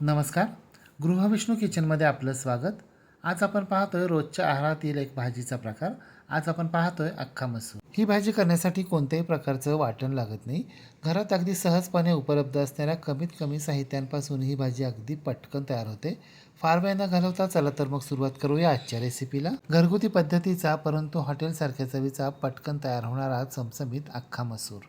नमस्कार. गृहविष्णू किचनमध्ये आपलं स्वागत. आज आपण पाहतोय रोजच्या आहारातील एक भाजीचा प्रकार. आज आपण पाहतोय अख्खा मसूर. ही भाजी करण्यासाठी कोणत्याही प्रकारचं वाटण लागत नाही. घरात अगदी सहजपणे उपलब्ध असणाऱ्या कमीत कमी साहित्यांपासून ही भाजी अगदी पटकन तयार होते. फार वेळ न घालवता चला तर मग सुरुवात करूया आजच्या रेसिपीला घरगुती पद्धतीचा परंतु हॉटेलसारख्या चवीचा पटकन तयार होणारा चमचमीत अख्खा मसूर.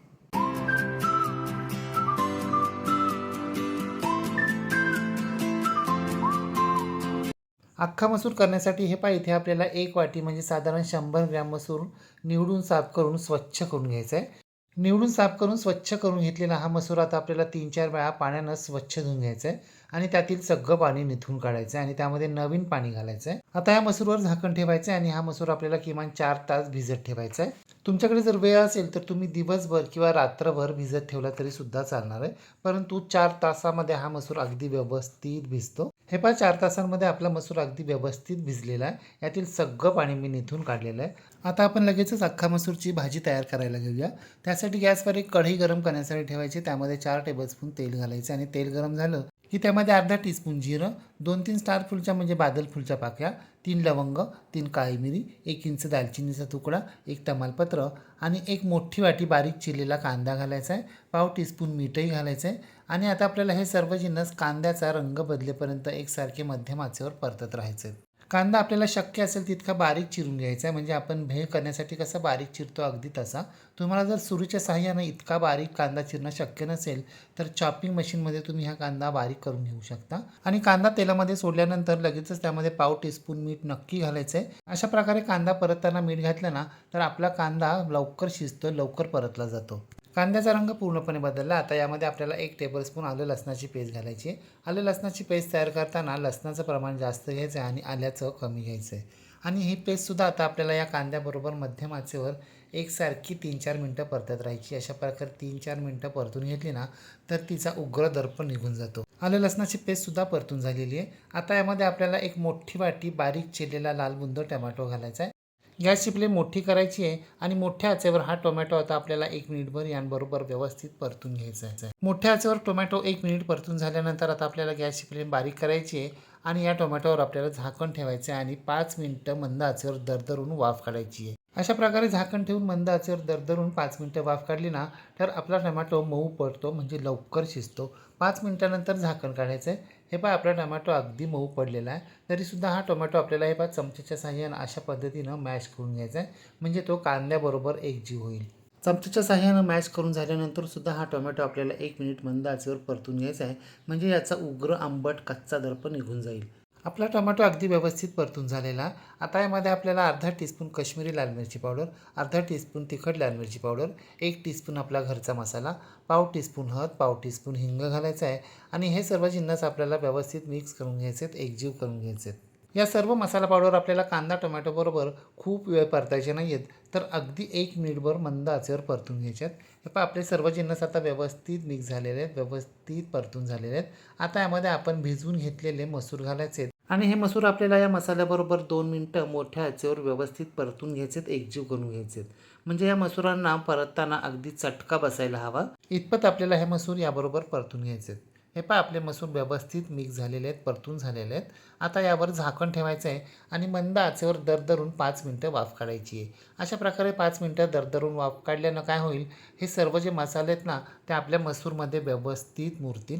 अख्खा मसूर करण्यासाठी हे पहा इथे आपल्याला एक वाटी म्हणजे साधारण शंभर ग्रॅम मसूर निवडून साफ करून स्वच्छ करून घ्यायचा आहे निवडून साफ करून स्वच्छ करून घेतलेला हा मसूर आता आपल्याला तीन चार वेळा पाण्यानं स्वच्छ धुवून घ्यायचा आहे आणि त्यातील सगळं पाणी निथून काढायचं आहे आणि त्यामध्ये नवीन पाणी घालायचं आहे आता या मसूरवर झाकण ठेवायचं आहे आणि हा मसूर आपल्याला किमान चार तास भिजत ठेवायचा आहे तुमच्याकडे जर वेळ असेल तर तुम्ही दिवसभर किंवा रात्रभर भिजत ठेवला तरी सुद्धा चालणार आहे. परंतु चार तासामध्ये हा मसूर अगदी व्यवस्थित भिजतो. हे पहा चार तासांमध्ये आपला मसूर अगदी व्यवस्थित भिजलेला आहे. यातील सगळं पाणी मी निथून काढलेलं आहे. आता आपण लगेचच अख्खा मसूरची भाजी तयार करायला घेऊया. त्यासाठी गॅसवर एक कढई गरम करण्यासाठी ठेवायची. त्यामध्ये चार टेबलस्पून तेल घालायचे आणि तेल गरम झालं की त्यामध्ये अर्धा टीस्पून जिरं दोन तीन स्टार फुलच्या म्हणजे बादल फुलच्या पाकळ्या तीन लवंग तीन काळी मिरी एक इंच दालचिनीचा तुकडा एक तमालपत्र आणि एक मोठी वाटी बारीक चिरलेला कांदा घालायचा आहे. पाव टीस्पून मीठही घालायचं आहे. आणि आता आपल्याला हे सर्व जिन्नस कांद्याचा रंग बदलेपर्यंत एकसारखे मध्यम आचेवर परतत राहायचे आहे कांदा आपल्याला शक्य असेल तितका बारीक चिरून घ्यायचा आहे. म्हणजे आपण भेळ करण्यासाठी कसं बारीक चिरतो अगदी तसा. तुम्हाला जर सुरीच्या साह्यानं इतका बारीक कांदा चिरणं शक्य नसेल तर चॉपिंग मशीनमध्ये तुम्ही हा कांदा बारीक करून घेऊ शकता. आणि कांदा तेलामध्ये सोडल्यानंतर लगेचच त्यामध्ये पाव टीस्पून मीठ नक्की घालायचं आहे अशा प्रकारे कांदा परतताना मीठ घातलं ना तर आपला कांदा लवकर शिजतो लवकर परतला जातो. कांद्याचा रंग पूर्णपणे बदलला. आता यामध्ये आपल्याला एक टेबलस्पून आलं लसणाची पेस्ट घालायची आहे. आलं लसणाची पेस्ट तयार करताना लसणाचं प्रमाण जास्त घ्यायचं आहे आणि आल्याचं कमी घ्यायचं आहे आणि ही पेस्टसुद्धा आता आपल्याला या कांद्याबरोबर मध्यम आचेवर एकसारखी तीन चार मिनटं परतत राहायची. अशा प्रकारे तीन चार मिनटं परतून घेतली ना तर तिचा उग्र दर्प निघून जातो. आलं लसणाची पेस्टसुद्धा परतून झालेली आहे. आता यामध्ये आपल्याला एक मोठी वाटी बारीक चिरलेला लाल बुंद टमॅटो घालायचा आहे. गॅसची फ्लेम मोठी करायची आहे आणि मोठ्या आचेवर हा टोमॅटो आता आपल्याला एक मिनिटभर यांबरोबर व्यवस्थित परतून घ्यायचा आहे. मोठ्या आचेवर टोमॅटो एक मिनिट परतून झाल्यानंतर आता आपल्याला गॅसची फ्लेम बारीक करायची आहे आणि या टोमॅटोवर आपल्याला झाकण ठेवायचं आहे आणि पाच मिनिटं मंद आचेवर दरदरून वाफ काढायची आहे. अशा प्रकारे झाकण ठेवून मंद आचेवर दरदरून पाच मिनटं वाफ काढली ना तर आपला टोमॅटो मऊ पडतो म्हणजे लवकर शिजतो. पाच मिनटानंतर झाकण काढायचं आहे. हे पहा आपला टोमॅटो अगदी मऊ पडलेला आहे. तरीसुद्धा हा टोमॅटो आपल्याला हे पहा चमच्याच्या साह्यानं अशा पद्धतीनं मॅश करून घ्यायचा आहे. म्हणजे तो कांद्याबरोबर एकजीव होईल. चमच्याच्या साह्यानं मॅश करून झाल्यानंतर सुद्धा हा टोमॅटो आपल्याला एक मिनिट मंद आचेवर परतून घ्यायचा आहे. म्हणजे याचा उग्र आंबट कच्चा दर्प निघून जाईल. आपला टोमॅटो अगदी व्यवस्थित परतून झालेला. आता यामध्ये आपल्याला अर्धा टीस्पून कश्मीरी लाल मिरची पावडर अर्धा टीस्पून तिखट लाल मिरची पावडर एक टीस्पून आपला घरचा मसाला पाव टीस्पून हळद पाव टीस्पून हिंग घालायचा आहे आणि हे सर्व जिन्नस आपल्याला व्यवस्थित मिक्स करून घ्यायचे आहेत एकजीव करून घ्यायचे आहेत या सर्व मसाला पावडर आपल्याला कांदा टोमॅटोबरोबर खूप वेळ परतायचे नाही आहेत तर अगदी एक मिनिटभर मंद आचेवर परतून घ्यायचे आहेत हे पहा आपले सर्व जिन्नस आता व्यवस्थित मिक्स झालेले आहेत व्यवस्थित परतून झालेले आहेत. आता यामध्ये आपण भिजवून घेतलेले मसूर घालायचे आहेत. आणि हे मसूर आपल्याला या मसाल्याबरोबर दोन मिनटं मोठ्या आचेवर व्यवस्थित परतून घ्यायचे आहेत एकजीव करून घ्यायचे आहेत. म्हणजे या मसुरांना परतताना अगदी चटका बसायला हवा. इतपत आपल्याला हे मसूर याबरोबर परतून घ्यायचे आहेत. हे पहा आपले मसूर व्यवस्थित मिक्स झालेले आहेत परतून झालेले आहेत. आता यावर झाकण ठेवायचं आहे आणि मंद आचेवर दरदरून पाच मिनटं वाफ काढायची आहे. अशा प्रकारे पाच मिनटं दरदरून वाफ काढल्यानं काय होईल? हे सर्व जे मसाले आहेत ना ते आपल्या मसूरमध्ये व्यवस्थित मुरतील.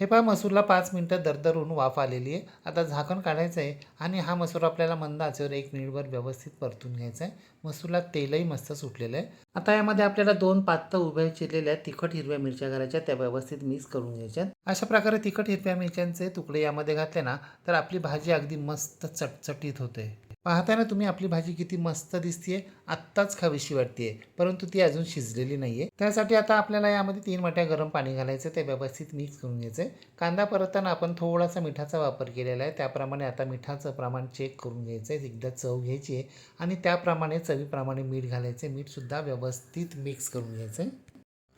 हे पहा मसूरला पाच मिनटं दरदरून वाफ आलेली आहे. आता झाकण काढायचं आहे आणि हा मसूर आपल्याला मंद आचेवर एक मिनिटभर व्यवस्थित परतून घ्यायचा आहे. मसूरला तेलही मस्त सुटलेलं आहे. आता यामध्ये आपल्याला दोन पात्त उभ्या चिरलेल्या तिखट हिरव्या मिरच्या घालायच्या त्या व्यवस्थित मिक्स करून घ्यायच्या अशा प्रकारे तिखट हिरव्या मिरच्यांचे तुकडे यामध्ये घातले ना तर आपली भाजी अगदी मस्त चटचटीत होते. पाहताना तुम्ही आपली भाजी किती मस्त दिसतीये. आत्ताच खावीशी वाटतेय परंतु ती अजून शिजलेली नाहीये. त्यासाठी आता आपल्याला यामध्ये तीन वाट्या गरम पाणी घालायचं ते व्यवस्थित मिक्स करून घ्यायचं कांदा परतताना आपण थोडासा मिठाचा वापर केलेला आहे त्याप्रमाणे आता मिठाचं प्रमाण चेक करून घ्यायचं आहे एकदा चव घ्यायची आहे आणि त्याप्रमाणे चवीप्रमाणे मीठ घालायचं मीठसुद्धा व्यवस्थित मिक्स करून घ्यायचं आहे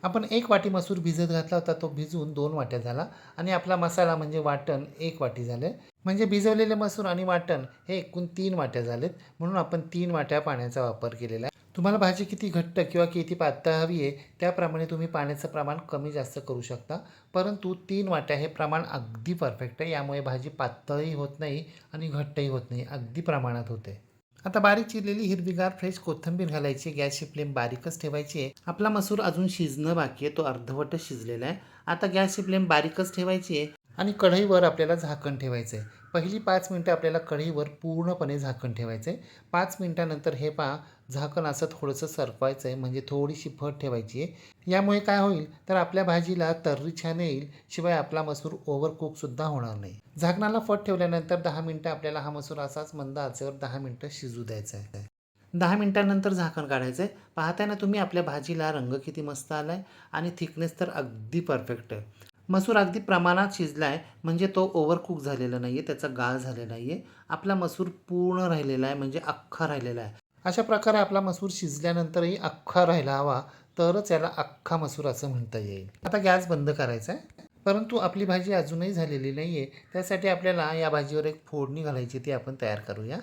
आपण एक वाटी मसूर भिजत घातला होता तो भिजून दोन वाट्या झाला आणि आपला मसाला म्हणजे वाटण एक वाटी झाले. म्हणजे भिजवलेले मसूर आणि वाटण हे एकूण तीन वाट्या झालेत म्हणून आपण तीन वाट्या पाण्याचा वापर केलेला आहे. तुम्हाला भाजी किती घट्ट किंवा किती पातळ हवी आहे त्याप्रमाणे तुम्ही पाण्याचं प्रमाण कमी जास्त करू शकता. परंतु तीन वाट्या हे प्रमाण अगदी परफेक्ट आहे यामुळे भाजी पातळही होत नाही आणि घट्टही होत नाही अगदी प्रमाणात होते. आता बारीक चिरलेली हिरवीगार फ्रेश कोथिंबीर घालायची गॅसची फ्लेम बारीकच ठेवायची आहे. आपला मसूर अजून शिजणं बाकी आहे तो अर्धवटच शिजलेला आहे. आता गॅसची फ्लेम बारीकच ठेवायची आहे. आणि कढईवर आपल्याला झाकण ठेवायचं आहे पहिली पाच मिनटं आपल्याला कढईवर पूर्णपणे झाकण ठेवायचं आहे पाच मिनटानंतर हे पहा झाकण असं थोडंसं सरकवायचं आहे म्हणजे थोडीशी फट ठेवायची आहे. यामुळे काय होईल? तर आपल्या भाजीला तर्री छान येईल शिवाय आपला मसूर ओव्हरकुकसुद्धा होणार नाही. झाकणाला फट ठेवल्यानंतर दहा मिनटं आपल्याला हा मसूर असाच मंद आचेवर दहा मिनटं शिजू द्यायचा आहे दहा मिनटानंतर झाकण काढायचं आहे पाहताय ना तुम्ही आपल्या भाजीला रंग किती मस्त आला आहे आणि थिकनेस तर अगदी परफेक्ट आहे. मसूर अगदी प्रमाणात शिजला आहे म्हणजे तो ओव्हरकुक झालेला नाही आहे त्याचा गाळ झालेला नाही आहे आपला मसूर पूर्ण राहिलेला आहे म्हणजे अख्खा राहिलेला आहे. अशा प्रकारे आपला मसूर शिजल्यानंतरही अख्खा राहायला हवा तरच याला अख्खा मसूर असं म्हणता येईल. आता गॅस बंद करायचा आहे. परंतु आपली भाजी अजूनही झालेली नाही आहे त्यासाठी आपल्याला या भाजीवर एक फोडणी घालायची ती आपण तयार करूया.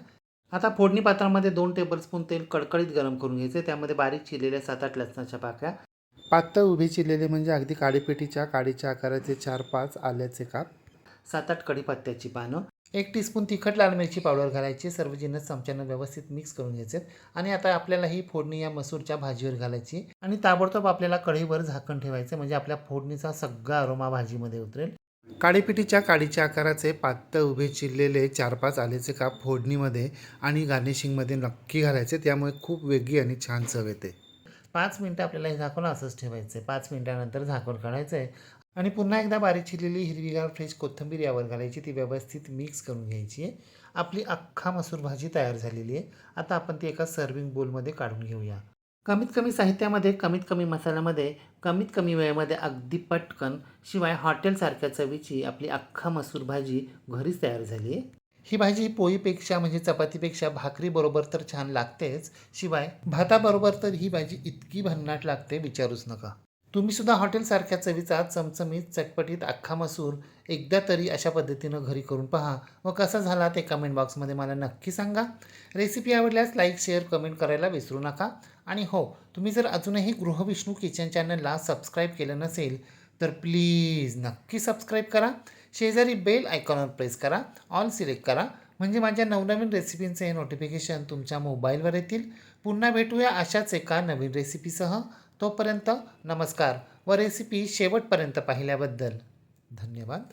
आता फोडणी पात्रामध्ये दोन टेबलस्पून तेल कडकडीत गरम करून घ्यायचे त्यामध्ये बारीक चिरलेल्या सात आठ लसणाच्या पाकळ्या पातळ उभे चिरलेले म्हणजे अगदी काडीपेटीच्या काडीच्या आकाराचे चार पाच आल्याचे काप. सात आठ कढीपत्त्याची पानं. एक टीस्पून तिखट लाल मिरची पावडर घालायची सर्व जिन्नस चमच्यानं व्यवस्थित मिक्स करून घ्यायचे. आणि आता आपल्याला ही फोडणी या मसूरच्या भाजीवर घालायची. आणि ताबडतोब आपल्याला कढईवर झाकण ठेवायचं म्हणजे आपल्या फोडणीचा सगळा अरोमा भाजीमध्ये उतरेल. काडीपिटीच्या काडीच्या आकाराचे पातळ उभे चिरलेले चार पाच आलेचे काप फोडणीमध्ये आणि गार्निशिंगमध्ये नक्की घालायचे. त्यामुळे खूप वेगळी आणि छान चव येते. पाच मिनटं आपल्याला हे झाकण असंच ठेवायचं आहे पाच मिनटानंतर झाकण काढायचं आहे आणि पुन्हा एकदा बारीक चिरलेली हिरवीगार फ्रेश कोथिंबीर यावर घालायची. ती व्यवस्थित मिक्स करून घ्यायची. आहे आपली अख्खा मसूर भाजी तयार झालेली आहे. आता आपण ती एका सर्विंग बोलमध्ये काढून घेऊया. कमीत कमी साहित्यामध्ये कमीत कमी मसाल्यामध्ये कमीत कमी वेळेमध्ये अगदी पटकन शिवाय हॉटेलसारख्या चवीची आपली अख्खा मसूर भाजी घरीच तयार झाली आहे. ही भाजी पोळीपेक्षा म्हणजे चपातीपेक्षा भाकरीबरोबर तर छान लागतेच. शिवाय भाताबरोबर तर ही भाजी इतकी भन्नाट लागते विचारूच नका. तुम्ही सुद्धा हॉटेलसारख्या चवीचा चमचमीत चटपटीत अख्खा मसूर एकदा तरी अशा पद्धतीनं घरी करून पहा. व कसा झाला ते कमेंट बॉक्समध्ये मला नक्की सांगा. रेसिपी आवडल्यास लाईक शेअर कमेंट करायला विसरू नका. आणि हो तुम्ही जर अजूनही गृहविष्णू किचन चॅनलला सबस्क्राईब केलं नसेल तर प्लीज नक्की सबस्क्राईब करा. शेजारी बेल आयकॉनवर प्रेस करा. ऑल सिलेक्ट करा. म्हणजे माझ्या नवनवीन रेसिपींचे नोटिफिकेशन तुमच्या मोबाईलवर येतील. पुन्हा भेटूया अशाच एका नवीन रेसिपीसह तोपर्यंत नमस्कार व रेसिपी शेवटपर्यंत पाहिल्याबद्दल धन्यवाद.